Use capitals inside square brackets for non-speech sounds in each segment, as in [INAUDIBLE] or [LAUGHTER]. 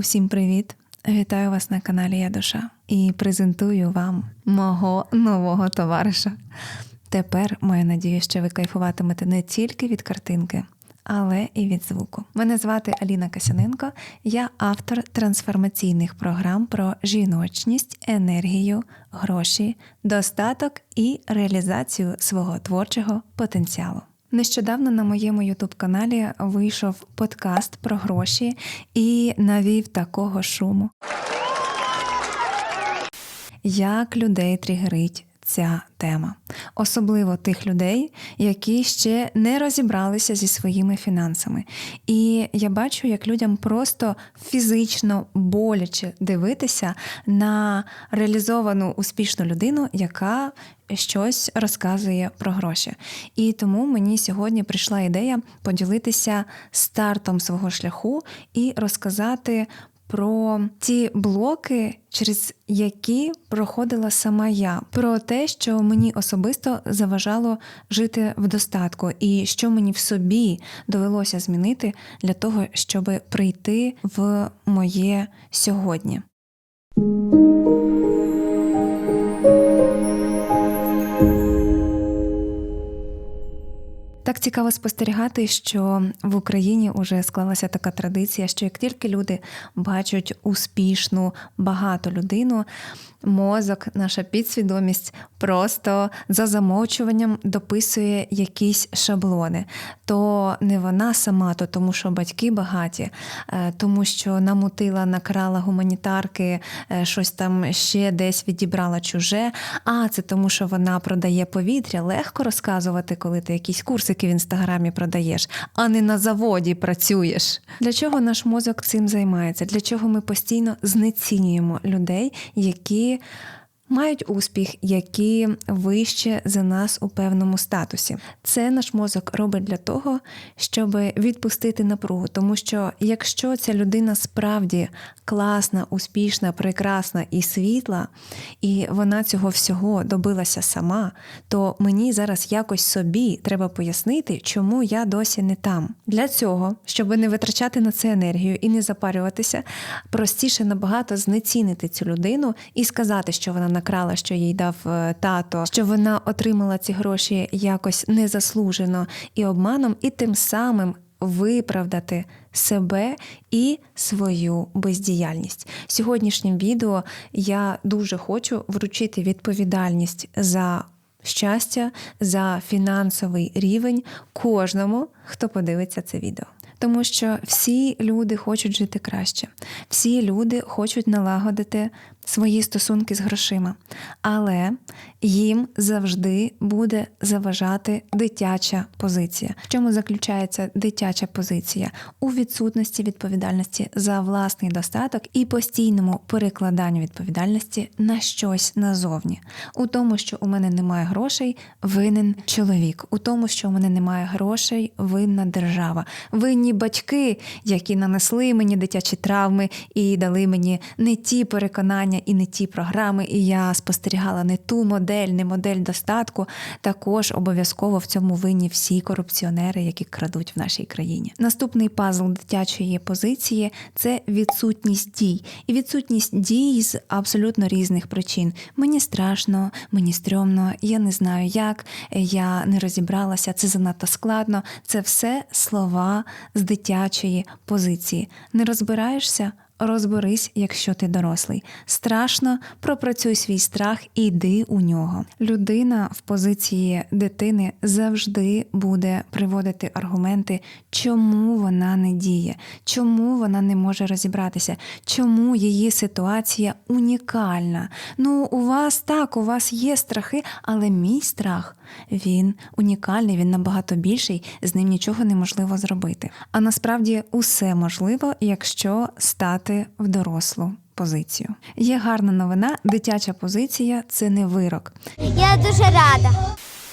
Усім привіт! Вітаю вас на каналі Я Душа і презентую вам мого нового товариша. Тепер маю надію, що ви кайфуватимете не тільки від картинки, але і від звуку. Мене звати Аліна Касяненко, я автор трансформаційних програм про жіночність, енергію, гроші, достаток і реалізацію свого творчого потенціалу. Нещодавно на моєму ютуб-каналі вийшов подкаст про гроші і навів такого шуму. Як людей тригерить ця тема, особливо тих людей, які ще не розібралися зі своїми фінансами. І я бачу, як людям просто фізично боляче дивитися на реалізовану успішну людину, яка щось розказує про гроші. І тому мені сьогодні прийшла ідея поділитися стартом свого шляху і розказати про ті блоки, через які проходила сама я, про те, що мені особисто заважало жити в достатку, і що мені в собі довелося змінити для того, щоб прийти в моє сьогодні. Так цікаво спостерігати, що в Україні вже склалася така традиція, що як тільки люди бачать успішну, багату людину, мозок, наша підсвідомість просто за замовчуванням дописує якісь шаблони. То не вона сама, то тому, що батьки багаті, е, тому що намутила, накрала гуманітарки, е, щось там ще десь відібрала чуже. А це тому, що вона продає повітря. Легко розказувати, коли ти якісь курсики в інстаграмі продаєш, а не на заводі працюєш. Для чого наш мозок цим займається? Для чого ми постійно знецінюємо людей, які мають успіх, які вище за нас у певному статусі. Це наш мозок робить для того, щоб відпустити напругу. Тому що якщо ця людина справді класна, успішна, прекрасна і світла, і вона цього всього добилася сама, то мені зараз якось собі треба пояснити, чому я досі не там. Для цього, щоб не витрачати на це енергію і не запарюватися, простіше набагато знецінити цю людину і сказати, що вона накрала, що їй дав е, тато, що вона отримала ці гроші якось незаслужено і обманом, і тим самим виправдати себе і свою бездіяльність. Сьогоднішнім відео я дуже хочу вручити відповідальність за. Щастя за фінансовий рівень кожному, хто подивиться це відео. Тому що всі люди хочуть жити краще, всі люди хочуть налагодити свої стосунки з грошима, але їм завжди буде заважати дитяча позиція. В чому заключається дитяча позиція? У відсутності відповідальності за власний достаток і постійному перекладанню відповідальності на щось назовні. У тому, що у мене немає грошей, винен чоловік. У тому, що у мене немає грошей, винна держава. Винні батьки, які нанесли мені дитячі травми і дали мені не ті переконання і не ті програми. І я спостерігала не ту модель, не модель достатку. Також обов'язково в цьому винні всі корупціонери, які крадуть в нашій країні. Наступний пазл дитячої позиції це відсутність дій, і відсутність дій з абсолютно різних причин. Мені страшно, мені стрьомно, я не знаю як, я не розібралася, це занадто складно. Це все слова з дитячої позиції. Не розбираєшся? Розберись, якщо ти дорослий. Страшно, пропрацюй свій страх і йди у нього. Людина в позиції дитини завжди буде приводити аргументи, чому вона не діє, чому вона не може розібратися, чому її ситуація унікальна. Ну, у вас так, у вас є страхи, але мій страх він унікальний, він набагато більший, з ним нічого неможливо зробити. А насправді усе можливо, якщо стати в дорослу. Позицію є гарна новина. Дитяча позиція це не вирок. Я дуже рада.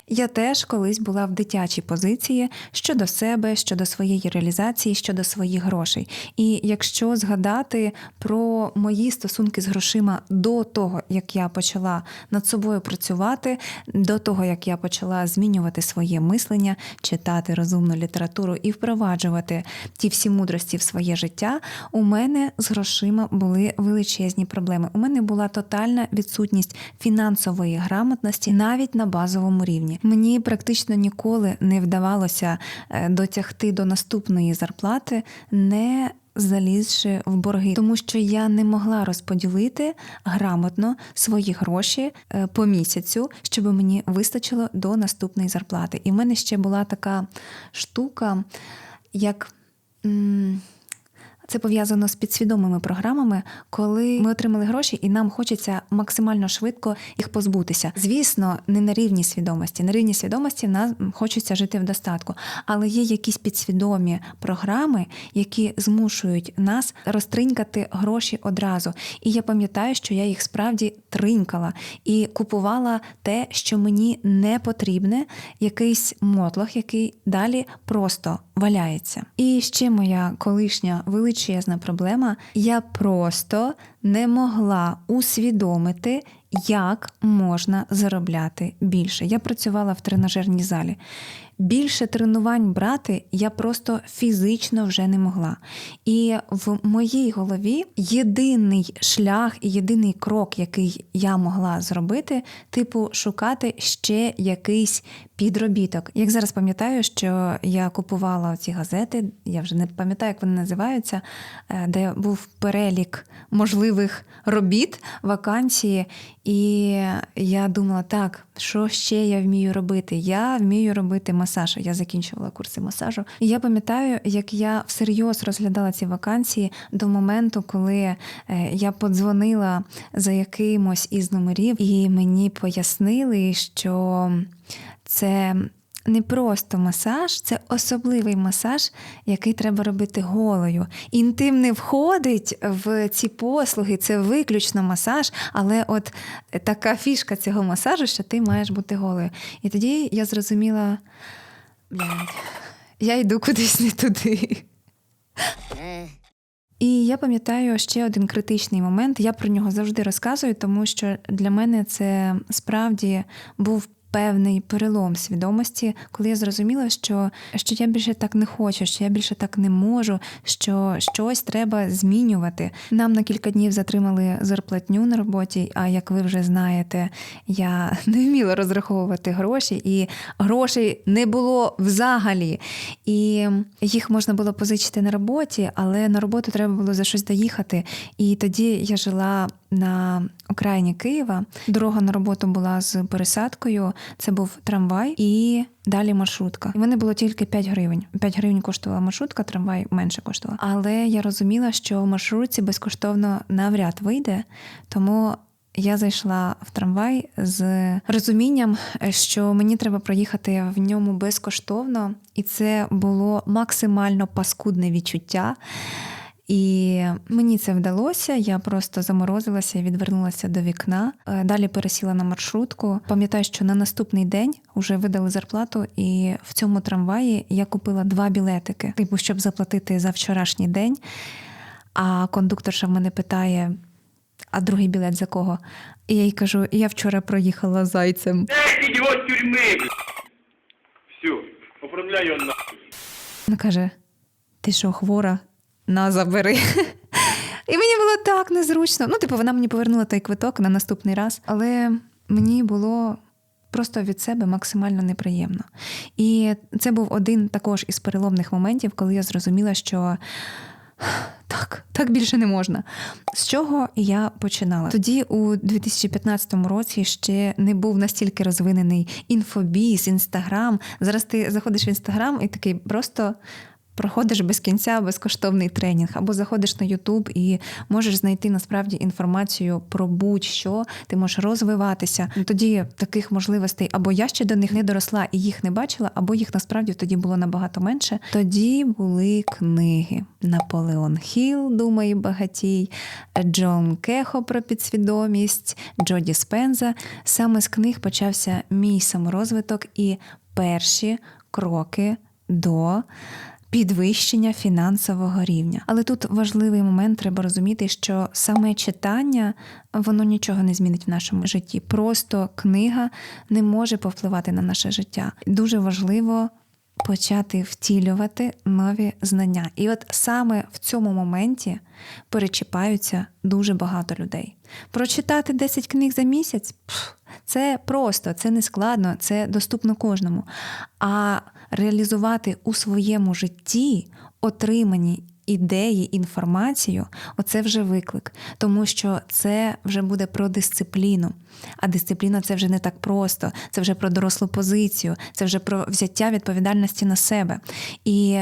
Я теж колись була в дитячій позиції щодо себе, щодо своєї реалізації, щодо своїх грошей. І якщо згадати про мої стосунки з грошима до того, як я почала над собою працювати, до того як я почала змінювати своє мислення, читати розумну літературу і впроваджувати ті всі мудрості в своє життя, у мене з грошима були величезні проблеми. У мене була тотальна відсутність фінансової грамотності навіть на базовому рівні. Мені практично ніколи не вдавалося е, дотягти до наступної зарплати, не залізши в борги, тому що я не могла розподілити грамотно свої гроші е, по місяцю, щоб мені вистачило до наступної зарплати. І в мене ще була така штука, як. Це пов'язано з підсвідомими програмами, коли ми отримали гроші, і нам хочеться максимально швидко їх позбутися. Звісно, не на рівні свідомості. На рівні свідомості в нас хочеться жити в достатку, але є якісь підсвідомі програми, які змушують нас розтринькати гроші одразу. І я пам'ятаю, що я їх справді тринькала і купувала те, що мені не потрібне, якийсь мотлох, який далі просто валяється. І ще моя колишня величезна проблема: я просто не могла усвідомити, як можна заробляти більше. Я працювала в тренажерній залі. Більше тренувань брати я просто фізично вже не могла. І в моїй голові єдиний шлях і єдиний крок, який я могла зробити, типу, шукати ще якийсь підробіток. Як зараз пам'ятаю, що я купувала ці газети, я вже не пам'ятаю, як вони називаються, е, де був перелік можливих робіт, вакансії. І я думала, так, що ще я вмію робити? Я вмію робити масаж. Я закінчувала курси масажу. І я пам'ятаю, як я всерйоз розглядала ці вакансії до моменту, коли е, я подзвонила за якимось із номерів, і мені пояснили, що це. Не просто масаж, це особливий масаж, який треба робити голою. Інтим не входить в ці послуги, це виключно масаж, але от така фішка цього масажу, що ти маєш бути голою. І тоді я зрозуміла, блядь, я йду кудись не туди. І я пам'ятаю ще один критичний момент. Я про нього завжди розказую, тому що для мене це справді був. Певний перелом свідомості, коли я зрозуміла, що, що я більше так не хочу, що я більше так не можу, що щось треба змінювати. Нам на кілька днів затримали зарплатню на роботі. А як ви вже знаєте, я [LAUGHS] не вміла розраховувати гроші, і грошей не було взагалі. І їх можна було позичити на роботі, але на роботу треба було за щось доїхати. І тоді я жила на окраїні Києва. Дорога на роботу була з пересадкою. Це був трамвай і далі маршрутка. І в мене було тільки 5 гривень. 5 гривень коштувала маршрутка, трамвай менше коштувала. Але я розуміла, що в маршрутці безкоштовно навряд вийде, тому. Я зайшла в трамвай з розумінням, що мені треба проїхати в ньому безкоштовно, і це було максимально паскудне відчуття. І мені це вдалося. Я просто заморозилася і відвернулася до вікна. Е, Далі пересіла на маршрутку. Пам'ятаю, що на наступний день вже видали зарплату, і в цьому трамваї я купила два білетики, типу, щоб заплатити за вчорашній день. А кондукторша в мене питає: а другий білет за кого? І я їй кажу: я вчора проїхала зайцем. Эх, идиот тюрьмы! Все, оформляй нахуй. Вона каже: Ти що, хвора? На забери. І мені було так незручно. Ну, типу, вона мені повернула той квиток на наступний раз, але мені було просто від себе максимально неприємно. І це був один також із переломних моментів, коли я зрозуміла, що. Так, так більше не можна. З чого я починала? Тоді, у 2015 році, ще не був настільки розвинений інфобіз, інстаграм. Зараз ти заходиш в інстаграм і такий просто проходиш без кінця безкоштовний тренінг, або заходиш на YouTube і можеш знайти насправді інформацію про будь-що, ти можеш розвиватися. Тоді таких можливостей або я ще до них не доросла і їх не бачила, або їх насправді тоді було набагато менше. Тоді були книги. Наполеон Хіл, думає багатій, Джон Кехо про підсвідомість, Джо Діспенза. Саме з книг почався мій саморозвиток і перші кроки до підвищення фінансового рівня. Але тут важливий момент, треба розуміти, що саме читання воно нічого не змінить в нашому житті. Просто книга не може повпливати на наше життя. Дуже важливо. Почати втілювати нові знання. І от саме в цьому моменті перечіпаються дуже багато людей. Прочитати 10 книг за місяць це просто, це не складно, це доступно кожному. А реалізувати у своєму житті отримані ідеї, інформацію оце вже виклик, тому що це вже буде про дисципліну. А дисципліна це вже не так просто, це вже про дорослу позицію, це вже про взяття відповідальності на себе. І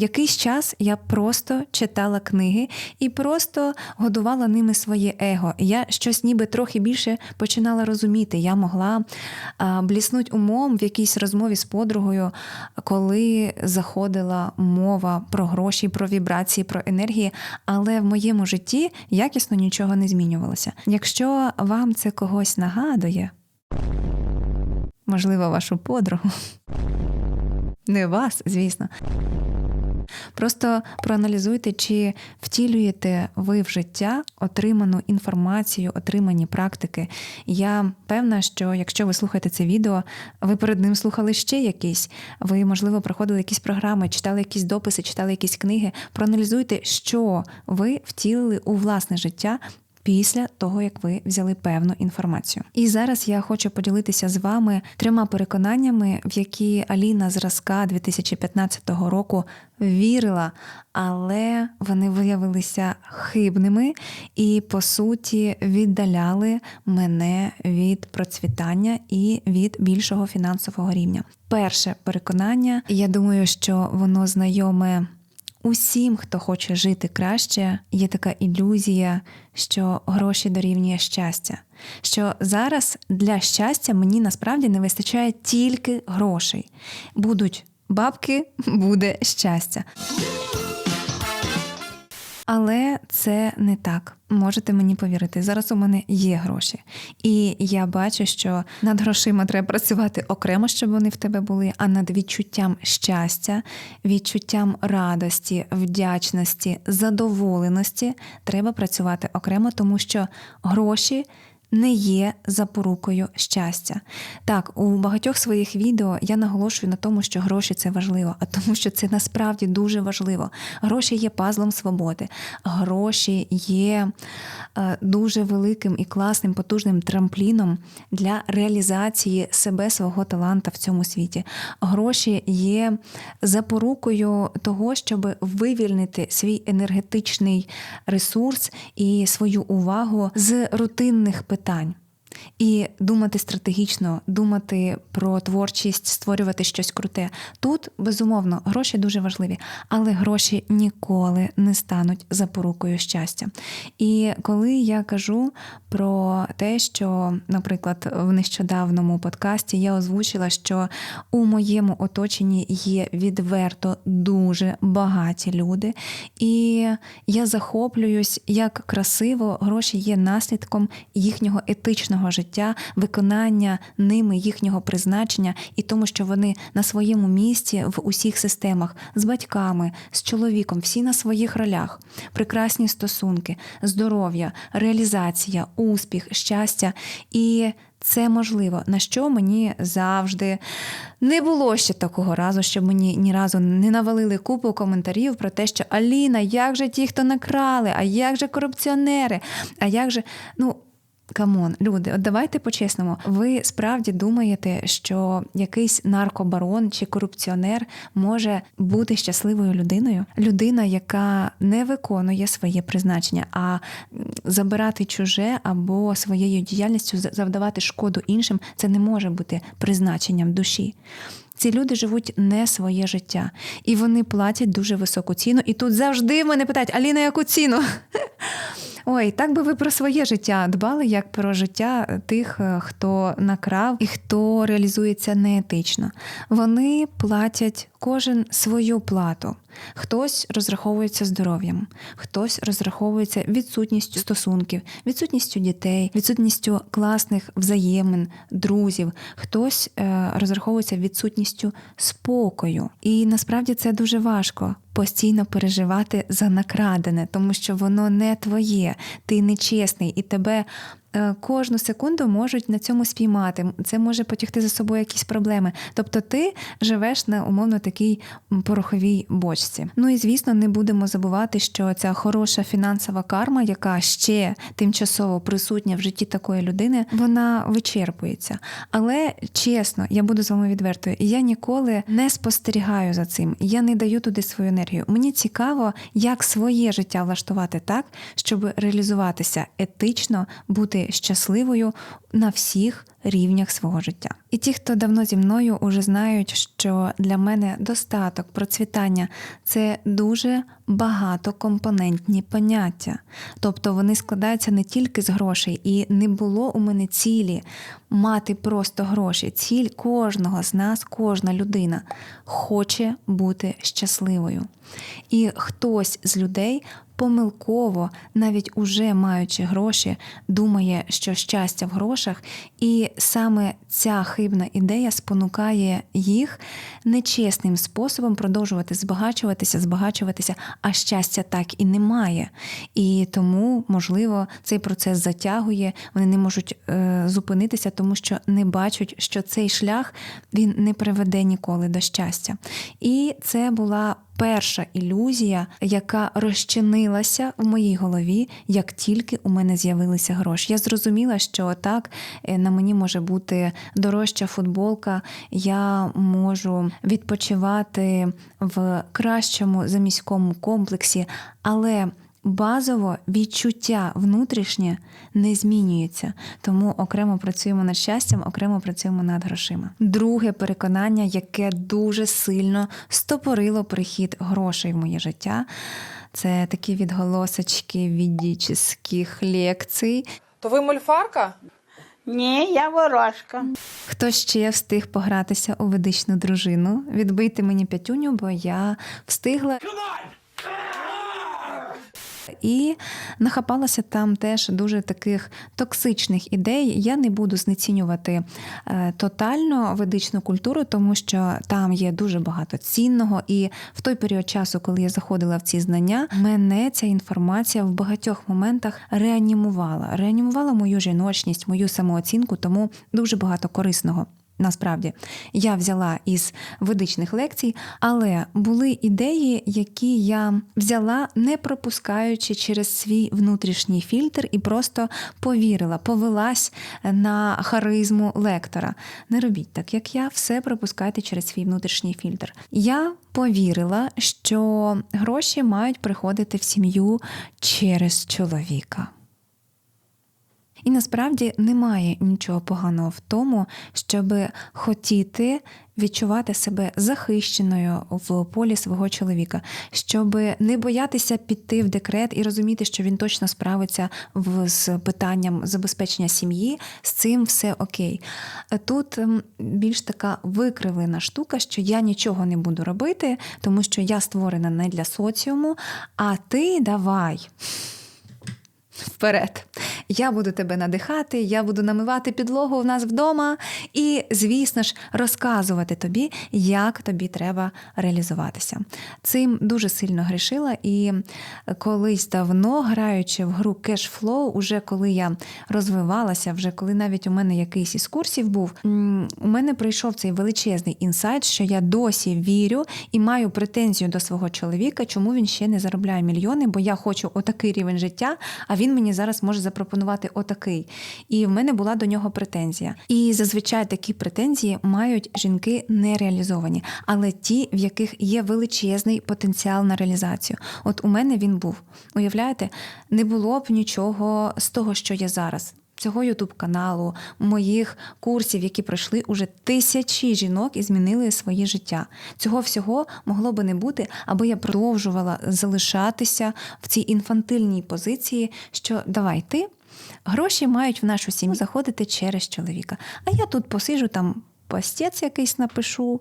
Якийсь час я просто читала книги і просто годувала ними своє его. Я щось ніби трохи більше починала розуміти. Я могла бліснути умом в якійсь розмові з подругою, коли заходила мова про гроші, про вібрації, про енергії, але в моєму житті якісно нічого не змінювалося. Якщо вам це когось нагадує, можливо, вашу подругу, не вас, звісно. Просто проаналізуйте, чи втілюєте ви в життя отриману інформацію, отримані практики. Я певна, що якщо ви слухаєте це відео, ви перед ним слухали ще якісь. Ви, можливо, проходили якісь програми, читали якісь дописи, читали якісь книги. Проаналізуйте, що ви втілили у власне життя. Після того, як ви взяли певну інформацію, і зараз я хочу поділитися з вами трьома переконаннями, в які Аліна зразка 2015 року вірила, але вони виявилися хибними і, по суті, віддаляли мене від процвітання і від більшого фінансового рівня. Перше переконання, я думаю, що воно знайоме. Усім, хто хоче жити краще, є така ілюзія, що гроші дорівнює щастя. Що зараз для щастя мені насправді не вистачає тільки грошей. Будуть бабки, [LAUGHS] буде щастя. Але це не так. Можете мені повірити. Зараз у мене є гроші, і я бачу, що над грошима треба працювати окремо, щоб вони в тебе були, а над відчуттям щастя, відчуттям радості, вдячності, задоволеності треба працювати окремо, тому що гроші. Не є запорукою щастя. Так, у багатьох своїх відео я наголошую на тому, що гроші це важливо, а тому, що це насправді дуже важливо. Гроші є пазлом свободи, гроші є е, дуже великим і класним, потужним трампліном для реалізації себе, свого таланта в цьому світі. Гроші є запорукою того, щоб вивільнити свій енергетичний ресурс і свою увагу з рутинних питань питань. І думати стратегічно, думати про творчість, створювати щось круте. Тут, безумовно, гроші дуже важливі, але гроші ніколи не стануть запорукою щастя. І коли я кажу про те, що, наприклад, в нещодавному подкасті я озвучила, що у моєму оточенні є відверто дуже багаті люди, і я захоплююсь, як красиво гроші є наслідком їхнього етичного життя, виконання ними їхнього призначення і тому, що вони на своєму місці в усіх системах з батьками, з чоловіком, всі на своїх ролях, прекрасні стосунки, здоров'я, реалізація, успіх, щастя і. Це можливо, на що мені завжди не було ще такого разу, щоб мені ні разу не навалили купу коментарів про те, що Аліна, як же ті, хто накрали, а як же корупціонери, а як же. Ну, Камон, люди, от давайте по-чесному. Ви справді думаєте, що якийсь наркобарон чи корупціонер може бути щасливою людиною? Людина, яка не виконує своє призначення, а забирати чуже або своєю діяльністю завдавати шкоду іншим, це не може бути призначенням душі. Ці люди живуть не своє життя, і вони платять дуже високу ціну. І тут завжди мене питають: Аліна, яку ціну? [LAUGHS] Ой, так би ви про своє життя дбали, як про життя тих, е, хто накрав і хто реалізується неетично. Вони платять кожен свою плату. Хтось розраховується здоров'ям, хтось розраховується відсутністю стосунків, відсутністю дітей, відсутністю класних взаємин, друзів, хтось е, розраховується відсутністю спокою. І насправді це дуже важко постійно переживати за накрадене, тому що воно не твоє, ти нечесний, і тебе кожну секунду можуть на цьому спіймати. Це може потягти за собою якісь проблеми. Тобто ти живеш на умовно такій пороховій бочці. Ну і звісно, не будемо забувати, що ця хороша фінансова карма, яка ще тимчасово присутня в житті такої людини, вона вичерпується. Але чесно, я буду з вами відвертою, я ніколи не спостерігаю за цим. Я не даю туди свою енергію. Мені цікаво, як своє життя влаштувати так, щоб реалізуватися етично, бути щасливою на всіх рівнях свого життя. І ті, хто давно зі мною уже знають, що для мене достаток, процвітання це дуже багатокомпонентні поняття. Тобто вони складаються не тільки з грошей, і не було у мене цілі мати просто гроші. Ціль кожного з нас, кожна людина хоче бути щасливою. І хтось з людей помилково, навіть уже маючи гроші, думає, що щастя в грошах, і саме ця хибна ідея спонукає їх нечесним способом продовжувати збагачуватися, збагачуватися, а щастя так і немає. І тому, можливо, цей процес затягує, вони не можуть е, зупинитися, тому що не бачать, що цей шлях він не приведе ніколи до щастя. І це була перша ілюзія, яка розчинилася в моїй голові, як тільки у мене з'явилися гроші. Я зрозуміла, що так е, на мені може бути дорожча футболка, я можу відпочивати в кращому заміському комплексі, але базово відчуття внутрішнє не змінюється. Тому окремо працюємо над щастям, окремо працюємо над грошима. Друге переконання, яке дуже сильно стопорило прихід грошей в моє життя. Це такі відголосочки віддічних лекцій. То ви мольфарка? Ні, я ворожка. Хто ще встиг погратися у ведичну дружину, відбити мені п'ятюню, бо я встигла. І нахапалася там теж дуже таких токсичних ідей. Я не буду знецінювати е, тотально ведичну культуру, тому що там є дуже багато цінного. І в той період часу, коли я заходила в ці знання, мене ця інформація в багатьох моментах реанімувала. Реанімувала мою жіночність, мою самооцінку, тому дуже багато корисного. Насправді я взяла із ведичних лекцій, але були ідеї, які я взяла, не пропускаючи через свій внутрішній фільтр, і просто повірила, повелась на харизму лектора. Не робіть так, як я, все пропускайте через свій внутрішній фільтр. Я повірила, що гроші мають приходити в сім'ю через чоловіка. І насправді немає нічого поганого в тому, щоб хотіти відчувати себе захищеною в полі свого чоловіка, щоб не боятися піти в декрет і розуміти, що він точно справиться з питанням забезпечення сім'ї, з цим все окей. Тут ем, більш така викривлена штука, що я нічого не буду робити, тому що я створена не для соціуму, а ти давай. Вперед. Я буду тебе надихати, я буду намивати підлогу у нас вдома, і, звісно ж, розказувати тобі, як тобі треба реалізуватися. Цим дуже сильно грішила, і колись давно, граючи в гру Cashflow, уже коли я розвивалася, вже коли навіть у мене якийсь із курсів був, у мене прийшов цей величезний інсайт, що я досі вірю і маю претензію до свого чоловіка, чому він ще не заробляє мільйони, бо я хочу отакий рівень життя, а він мені зараз може запропонувати отакий. І в мене була до нього претензія. І зазвичай такі претензії мають жінки нереалізовані, але ті, в яких є величезний потенціал на реалізацію. От у мене він був. Уявляєте, не було б нічого з того, що є зараз. цього ютуб каналу, моїх курсів, які пройшли уже тисячі жінок і змінили своє життя. Цього всього могло би не бути, аби я продовжувала залишатися в цій інфантильній позиції, що давай ти. Гроші мають в нашу сім'ю заходити через чоловіка. А я тут посижу, там постець якийсь напишу,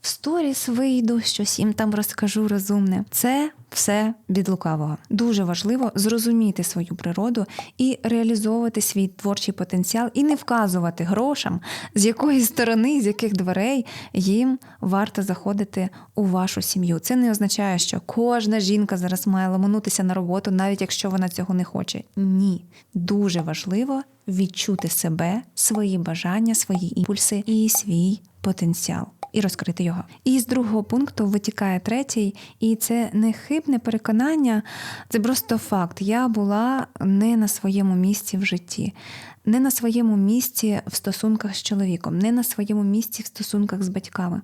в сторіс вийду, щось їм там розкажу розумне. Це все від лукавого. Дуже важливо зрозуміти свою природу і реалізовувати свій творчий потенціал, і не вказувати грошам, з якої сторони, з яких дверей їм варто заходити у вашу сім'ю. Це не означає, що кожна жінка зараз має ламанутися на роботу, навіть якщо вона цього не хоче. Ні, дуже важливо відчути себе, свої бажання, свої імпульси і свій потенціал. І розкрити його. І з другого пункту витікає третій, і це не хибне переконання, це просто факт. Я була не на своєму місці в житті, не на своєму місці в стосунках з чоловіком, не на своєму місці в стосунках з батьками,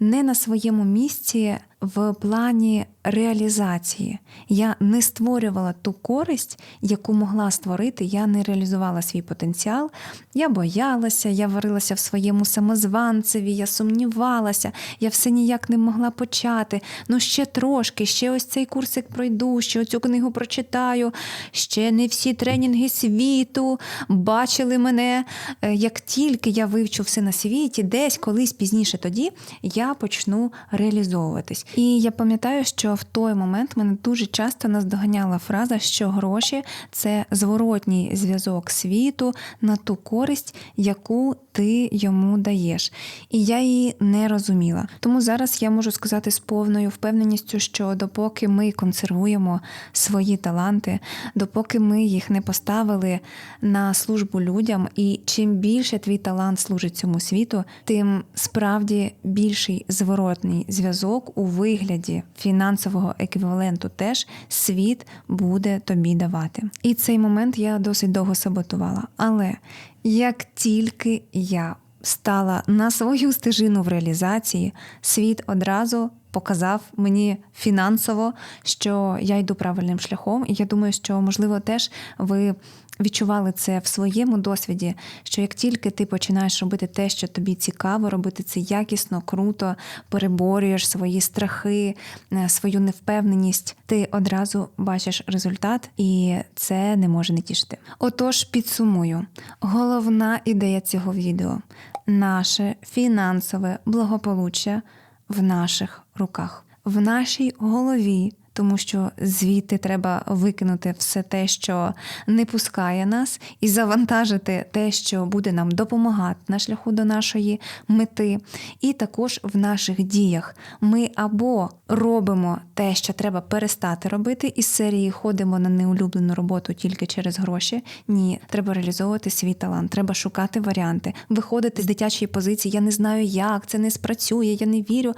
не на своєму місці в плані реалізації. Я не створювала ту користь, яку могла створити, я не реалізувала свій потенціал. Я боялася, я варилася в своєму самозванцеві, я сумнівалася, я все ніяк не могла почати. Ну ще трошки, ще ось цей курсик пройду, ще оцю книгу прочитаю, ще не всі тренінги світу бачили мене. Е, Як тільки я вивчу все на світі, десь колись пізніше тоді я почну реалізовуватись. І я пам'ятаю, що в той момент мене дуже часто наздоганяла фраза, що гроші це зворотній зв'язок світу на ту користь, яку ти йому даєш. І я її не розуміла. Тому зараз я можу сказати з повною впевненістю, що допоки ми консервуємо свої таланти, допоки ми їх не поставили на службу людям, і чим більше твій талант служить цьому світу, тим справді більший зворотний зв'язок у вигляді фінансового еквіваленту теж світ буде тобі давати. І цей момент я досить довго саботувала. Але як тільки я стала на свою стежину в реалізації, світ одразу показав мені фінансово, що я йду правильним шляхом. І я думаю, що можливо теж ви відчували це в своєму досвіді, що як тільки ти починаєш робити те, що тобі цікаво, робити це якісно, круто, переборюєш свої страхи, е, свою невпевненість, ти одразу бачиш результат, і це не може не тішити. Отож, підсумую, головна ідея цього відео наше фінансове благополуччя в наших руках, в нашій голові. Тому що звідти треба викинути все те, що не пускає нас, і завантажити те, що буде нам допомагати на шляху до нашої мети. І також в наших діях ми або робимо те, що треба перестати робити, із серії ходимо на неулюблену роботу тільки через гроші. Ні, треба реалізовувати свій талант, треба шукати варіанти, виходити з дитячої позиції. Я не знаю, як це не спрацює, я не вірю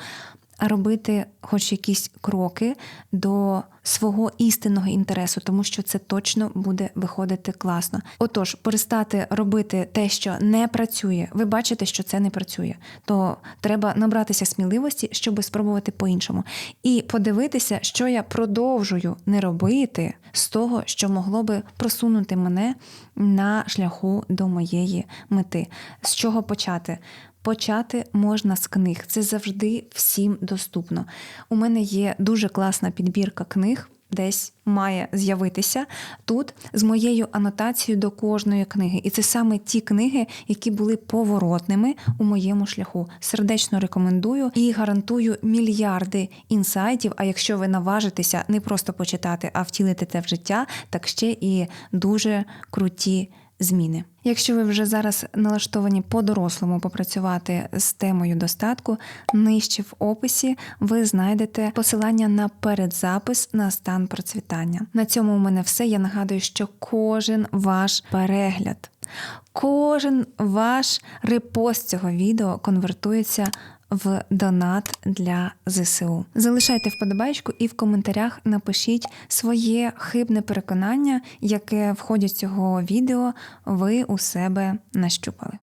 робити хоч якісь кроки до свого істинного інтересу, тому що це точно буде виходити класно. Отож, перестати робити те, що не працює. Ви бачите, що це не працює, то треба набратися сміливості, щоб спробувати по-іншому, і подивитися, що я продовжую не робити з того, що могло би просунути мене на шляху до моєї мети. З чого почати? Почати можна з книг. Це завжди всім доступно. У мене є дуже класна підбірка книг. Десь має з'явитися тут з моєю анотацією до кожної книги. І це саме ті книги, які були поворотними у моєму шляху. Сердечно рекомендую і гарантую мільярди інсайтів. А якщо ви наважитеся не просто почитати, а втілити це в життя, так ще і дуже круті зміни. Якщо ви вже зараз налаштовані по-дорослому попрацювати з темою достатку, нижче в описі ви знайдете посилання на передзапис на стан процвітання. На цьому у мене все. Я нагадую, що кожен ваш перегляд, кожен ваш репост цього відео конвертується в донат для ЗСУ. Залишайте вподобайку і в коментарях напишіть своє хибне переконання, яке в ході цього відео ви у себе нащупали.